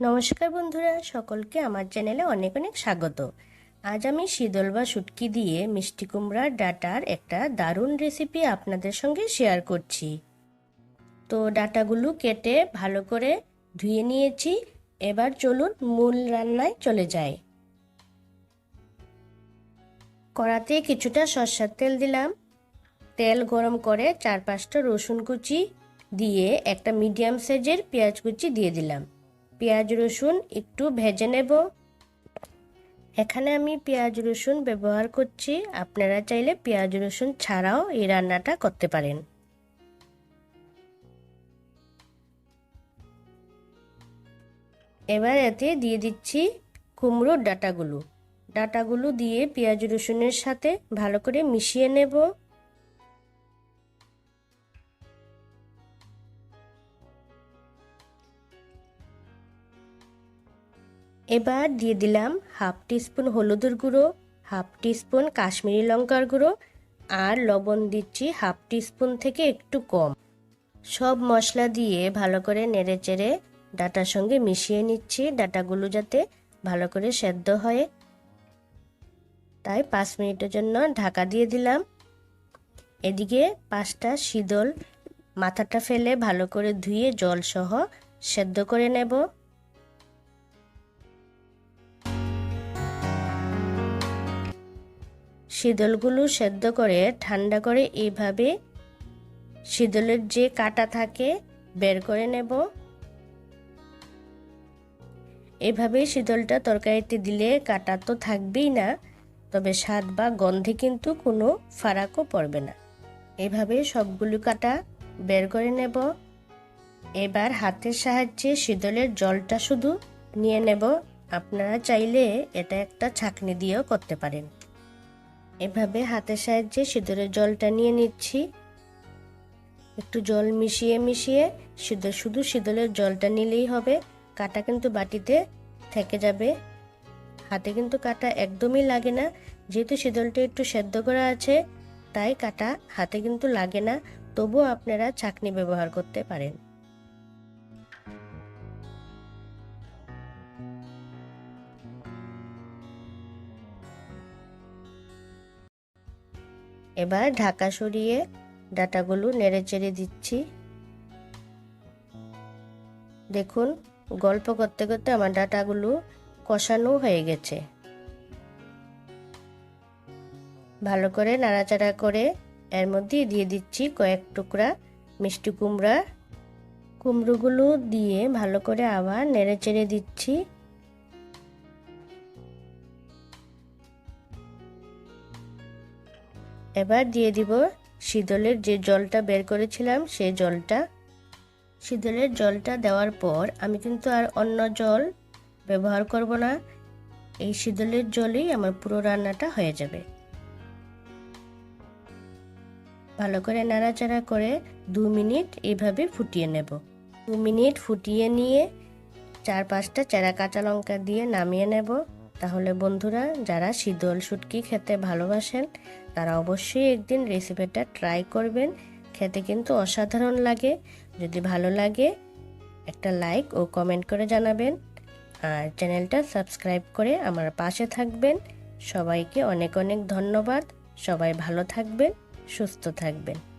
নমস্কার বন্ধুরা, সকলকে আমার চ্যানেলে অনেক অনেক স্বাগত। আজ আমি শীতল বা শুটকি দিয়ে মিষ্টি কুমড়ার ডাটার একটা দারুণ রেসিপি আপনাদের সঙ্গে শেয়ার করছি। তো ডাটাগুলো কেটে ভালো করে ধুয়ে নিয়েছি। এবার চলুন মূল রান্নায় চলে যাই। কড়াতে কিছুটা সর্ষার তেল দিলাম। তেল গরম করে চার পাঁচটা রসুন কুচি দিয়ে একটা মিডিয়াম সাইজের পেঁয়াজ কুচি দিয়ে দিলাম। পেঁয়াজ রসুন একটু ভেজে নেব। এখানে আমি পেঁয়াজ রসুন ব্যবহার করছি। আপনারা চাইলে পেঁয়াজ রসুন ছাড়াও এই রান্নাটা করতে পারেন। এবার এতে দিয়ে দিচ্ছি কুমড়োর ডাটাগুলো। ডাটাগুলো দিয়ে পেঁয়াজ রসুনের সাথে ভালো করে মিশিয়ে নেব। এবার দিয়ে দিলাম হাফ টিস্পুন হলুদের গুঁড়ো, হাফ টিস্পুন কাশ্মীরি লঙ্কার গুঁড়ো আর লবণ দিচ্ছি হাফ টিস্পুন থেকে একটু কম। সব মশলা দিয়ে ভালো করে নেড়ে চেড়ে ডাটার সঙ্গে মিশিয়ে নিচ্ছি ডাটাগুলো যাতে ভালো করে সেদ্ধ হয়। তাই পাঁচ মিনিটের জন্য ঢাকা দিয়ে দিলাম। এদিকে পাঁচটা শীতল মাথাটা ফেলে ভালো করে ধুয়ে জলসহ সেদ্ধ করে নেব। শীতলগুলো সেদ্ধ করে, ঠান্ডা করে এইভাবে শীতলের যে কাটা থাকে বের করে নেব। এভাবে শীতলটা তরকারিতে দিলে কাটা তো থাকবেই না, তবে স্বাদ বা গন্ধে কিন্তু কোনো ফারাকও পড়বে না। এভাবে সবগুলো কাটা বের করে নেব। এবার হাতের সাহায্যে শীতলের জলটা শুধু নিয়ে নেব। আপনারা চাইলে এটা একটা ছাকনি দিয়েও করতে পারেন। এভাবে হাতের সাহায্যে সিঁদুরের জলটা নিয়ে নিচ্ছি। একটু জল মিশিয়ে মিশিয়ে সিঁদুর, শুধু সিঁদুরের জলটা নিলেই হবে। কাটা কিন্তু বাটিতে থেকে যাবে। হাতে কিন্তু কাটা একদমই লাগে না। যেহেতু শীতলটা একটু সেদ্ধ করা আছে, তাই কাটা হাতে কিন্তু লাগে না। তবুও আপনারা ছাকনি ব্যবহার করতে পারেন। এবার ঢাকা সরিয়ে ডাটাগুলো নেড়ে চেড়ে দিচ্ছি। দেখুন, গল্প করতে করতে আমার ডাটাগুলো কষানো হয়ে গেছে। ভালো করে নাড়াচাড়া করে এর মধ্যে দিয়ে দিচ্ছি কয়েক টুকরা মিষ্টি কুমড়া। কুমড়োগুলো দিয়ে ভালো করে আবার নেড়ে চেড়ে দিচ্ছি। এবার দিয়ে দিব শীতলের যে জলটা বের করেছিলাম, সেই জলটা। শীতলের জলটা দেওয়ার পর আমি কিন্তু আর অন্য জল ব্যবহার করব না। এই শীতলের জলেই আমার পুরো রান্নাটা হয়ে যাবে। ভালো করে নাড়াচাড়া করে দু মিনিট এইভাবে ফুটিয়ে নেব। দু মিনিট ফুটিয়ে নিয়ে চার পাঁচটা চেরা কাঁচা লঙ্কা দিয়ে নামিয়ে নেব। তাহলে বন্ধুরা, যারা শীতল শুটকি খেতে ভালোবাসেন, তারা অবশ্যই একদিন রেসিপিটা ট্রাই করবেন। খেতে কিন্তু অসাধারণ লাগে। যদি ভালো লাগে, একটা লাইক ও কমেন্ট করে জানাবেন। আর চ্যানেলটা সাবস্ক্রাইব করে আমার পাশে থাকবেন। সবাইকে অনেক অনেক ধন্যবাদ। সবাই ভালো থাকবেন, সুস্থ থাকবেন।